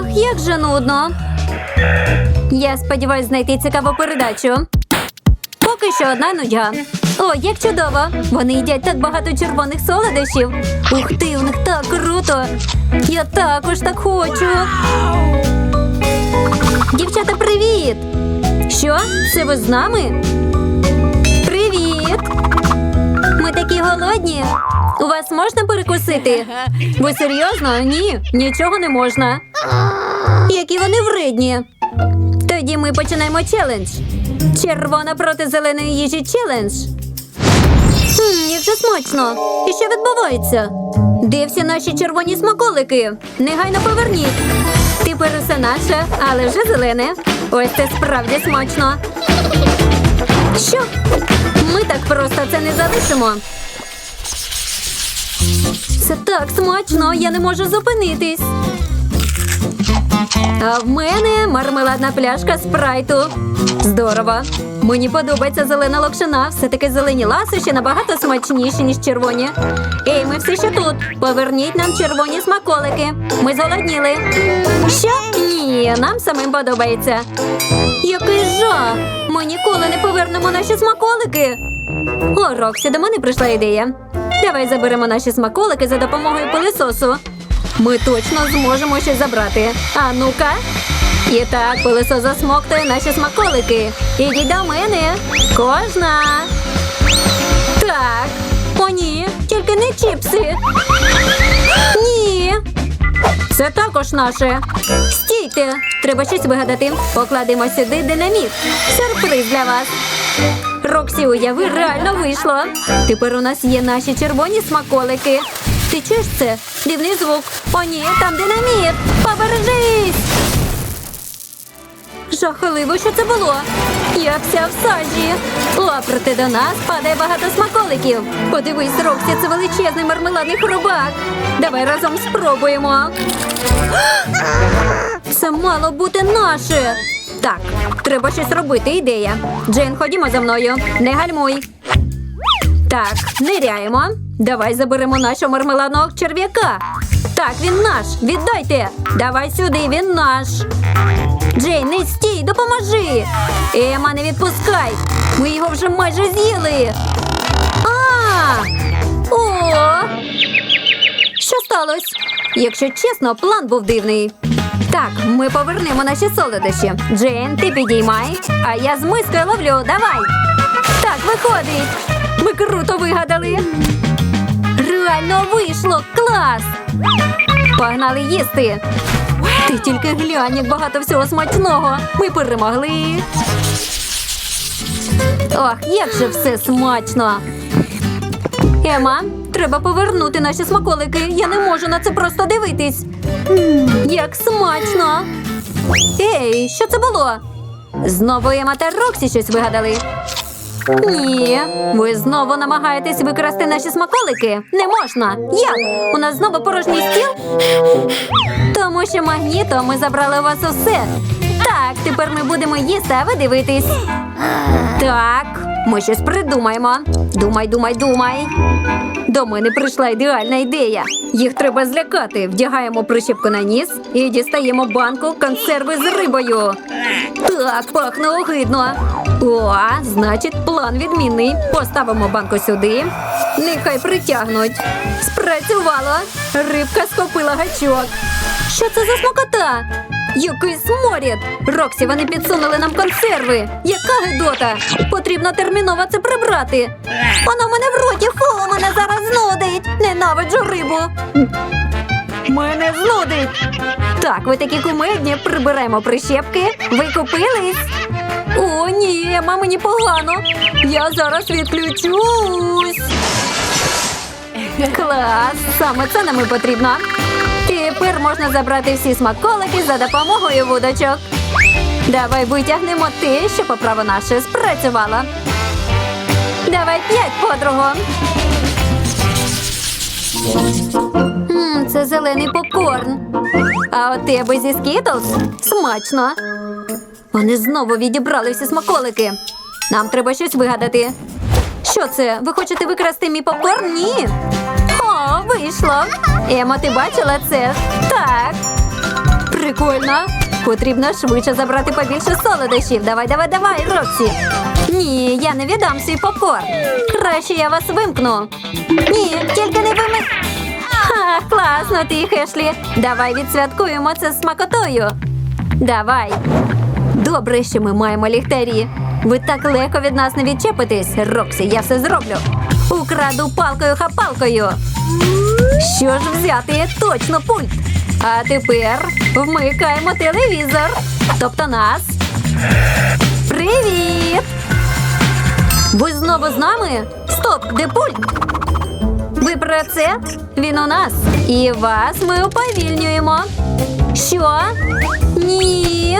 Ох, як же нудно. Я сподіваюся знайти цікаву передачу. Поки що одна нудьга. О, як чудово! Вони їдять так багато червоних солодощів. Ух ти, у них так круто! Я також так хочу. Дівчата, привіт! Що? Це ви з нами? Привіт! Ми такі голодні. У вас можна перекусити? Ви серйозно? Ні, нічого не можна. Які вони вредні. Тоді ми починаємо челендж. Червона проти зеленої їжі челендж. Хм, як смачно. І що відбувається? Де всі наші червоні смаколики? Негайно поверніть. Тепер усе наше, але вже зелене. Ось це справді смачно. Що? Ми так просто це не залишимо. Це так смачно, я не можу зупинитись. А в мене мармеладна пляшка спрайту. Здорово. Мені подобається зелена локшина. Все-таки зелені ласощі набагато смачніші, ніж червоні. Ей, ми все ще тут. Поверніть нам червоні смаколики. Ми зголодніли. Що? Ні, нам самим подобається. Який жах! Ми ніколи не повернемо наші смаколики. О, Роксі, до мене прийшла ідея. Давай заберемо наші смаколики за допомогою пилисосу. Ми точно зможемо щось забрати. А ну-ка. І так, пилисос засмоктує наші смаколики. Ідіть до мене. Кожна. Так. О, ні, тільки не чіпси. Ні. Це також наше. Стійте, треба щось вигадати. Покладемо сюди динаміт. Сюрприз для вас. Роксі, уяви, реально вийшло. Тепер у нас є наші червоні смаколики. Ти чуєш це? Дивний звук. О, ні, там динаміт. Побережись! Жахливо, що це було. Я вся в сажі. О, до нас падає багато смаколиків. Подивись, Роксі, це величезний мармеладний хробак. Давай разом спробуємо. Це мало бути наше. Так, треба щось робити. Ідея. Джейн, ходімо за мною. Не гальмуй. Так, ниряємо. Давай заберемо нашого мармеладного черв'яка. Так, він наш. Віддайте. Давай сюди, він наш. Джейн, не стій, допоможи. Ема, не відпускай. Ми його вже майже з'їли. А! О! Що сталося? Якщо чесно, план був дивний. Так, ми повернемо наші солодощі. Джейн, ти підіймай, а я з мискою ловлю. Давай. Так, виходить. Ми круто вигадали. Реально вийшло! Клас! Погнали їсти. Ти тільки глянь, як багато всього смачного. Ми перемогли. Ох, як же все смачно. Ема, треба повернути наші смаколики. Я не можу на це просто дивитись. Як смачно. Ей, що це було? Знову Ема та Роксі щось вигадали. Ні, ви знову намагаєтесь викрасти наші смаколики. Не можна. Як? У нас знову порожній стіл? Тому що магніто ми забрали у вас усе. Так, тепер ми будемо їсти, а ви дивитись. Так, ми щось придумаємо. Думай, думай, думай. До мене прийшла ідеальна ідея. Їх треба злякати. Вдягаємо прищепку на ніс і дістаємо банку консерви з рибою. Так, пахне огидно. О, значить, план відмінний. Поставимо банку сюди. Нехай притягнуть. Спрацювало. Рибка схопила гачок. Що це за смокота? Який сморід! Роксі, вони підсунули нам консерви. Яка гидота! Потрібно терміново це прибрати. Воно в мене в роті, фу, мене зараз знудить. Ненавиджу рибу. Мене знудить. Так, ви такі кумедні, прибираємо прищепки. Ви купились? О, ні, ма, мені погано. Я зараз відключусь. Клас! Саме це нам і потрібно. Тепер можна забрати всі смаколики за допомогою вудочок. Давай витягнемо те, що по праву наше спрацювало. Давай п'ять, подругу. М, це зелений попкорн. А от тебе зі скітлс смачно. Вони знову відібрали всі смаколики. Нам треба щось вигадати. Що це? Ви хочете викрасти мій попкорн? Ні. Вийшло. Ема, ти бачила це? Так. Прикольно. Потрібно швидше забрати побільше солодощів. Давай, давай, давай, Роксі. Ні, я не віддам свій попкорн. Краще я вас вимкну. Ні, тільки не вими. Ха, класно ти, Хешлі. Давай відсвяткуємо це з смакотою. Давай. Добре, що ми маємо ліхтарі. Ви так легко від нас не відчепитесь. Роксі, я все зроблю. Украду палкою-хапалкою. Що ж взяти? Точно пульт. А тепер вмикаємо телевізор. Тобто нас. Привіт! Ви знову з нами? Стоп, де пульт? Ви про це? Він у нас. І вас ми уповільнюємо. Що? Ні.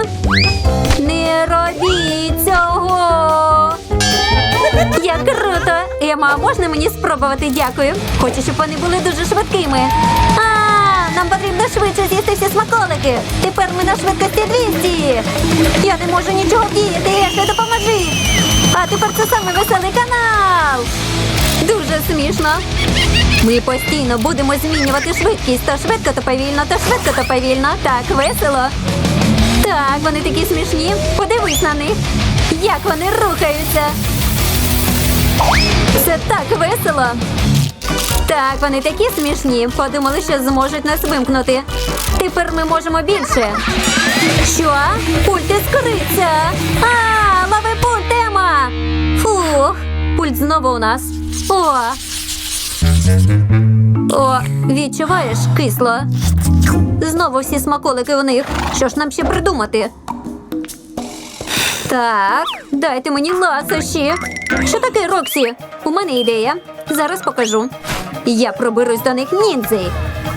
Ема, можна мені спробувати? Дякую. Хочу, щоб вони були дуже швидкими. А, нам потрібно швидше з'їсти всі смаколики. Тепер ми на швидкості 200. Я не можу нічого діяти. Ешлі, допоможи. А тепер це саме веселий канал. Дуже смішно. Ми постійно будемо змінювати швидкість. То швидко, то повільно, то швидко, то повільно. Так, весело. Так, вони такі смішні. Подивись на них. Як вони рухаються. Це так весело. Так, вони такі смішні. Подумали, що зможуть нас вимкнути. Тепер ми можемо більше. Що? Пульт іскриться. А, лови пульт, Ема! Фух, пульт знову у нас. О! О, відчуваєш кисло. Знову всі смаколики у них. Що ж нам ще придумати? Так, дайте мені ласощі. Що таке, Роксі? У мене ідея. Зараз покажу. Я проберусь до них ніндзі.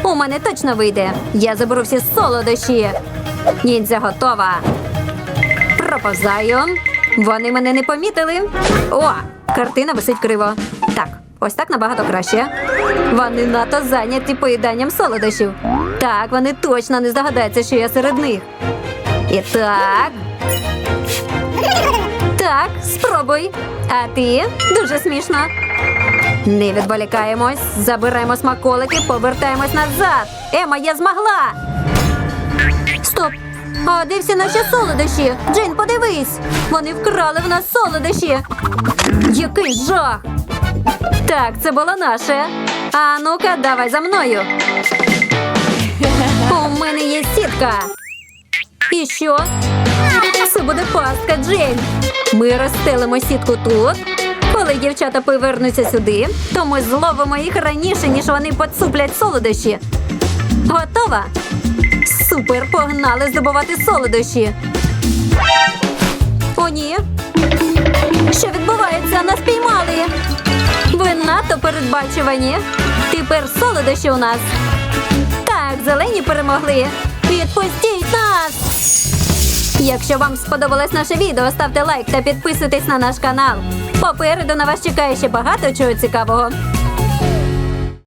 У мене точно вийде. Я заберу всі солодощі. Ніндзя готова. Проповзаю. Вони мене не помітили. О, картина висить криво. Так, ось так набагато краще. Вони надто зайняті поїданням солодощів. Так, вони точно не здогадаються, що я серед них. І так. Так, спробуй. А ти дуже смішно. Не відволікаємось, забираємо смаколики, повертаємось назад. Ема, я змогла. Стоп! А де всі наші солодощі? Джейн, подивись! Вони вкрали в нас солодощі. Який жах! Так, це було наше. А ну-ка, давай за мною. У мене є сітка. І що? Це буде пастка, Джейн. Ми розстелимо сітку тут. Коли дівчата повернуться сюди, то ми зловимо їх раніше, ніж вони поцуплять солодощі. Готова? Супер, погнали здобувати солодощі. О, ні. Що відбувається? Нас піймали. Ви надто передбачувані. Тепер солодощі у нас. Так, зелені перемогли. Відпустіть нас! Якщо вам сподобалось наше відео, ставте лайк та підписуйтесь на наш канал. Попереду на вас чекає ще багато чого цікавого.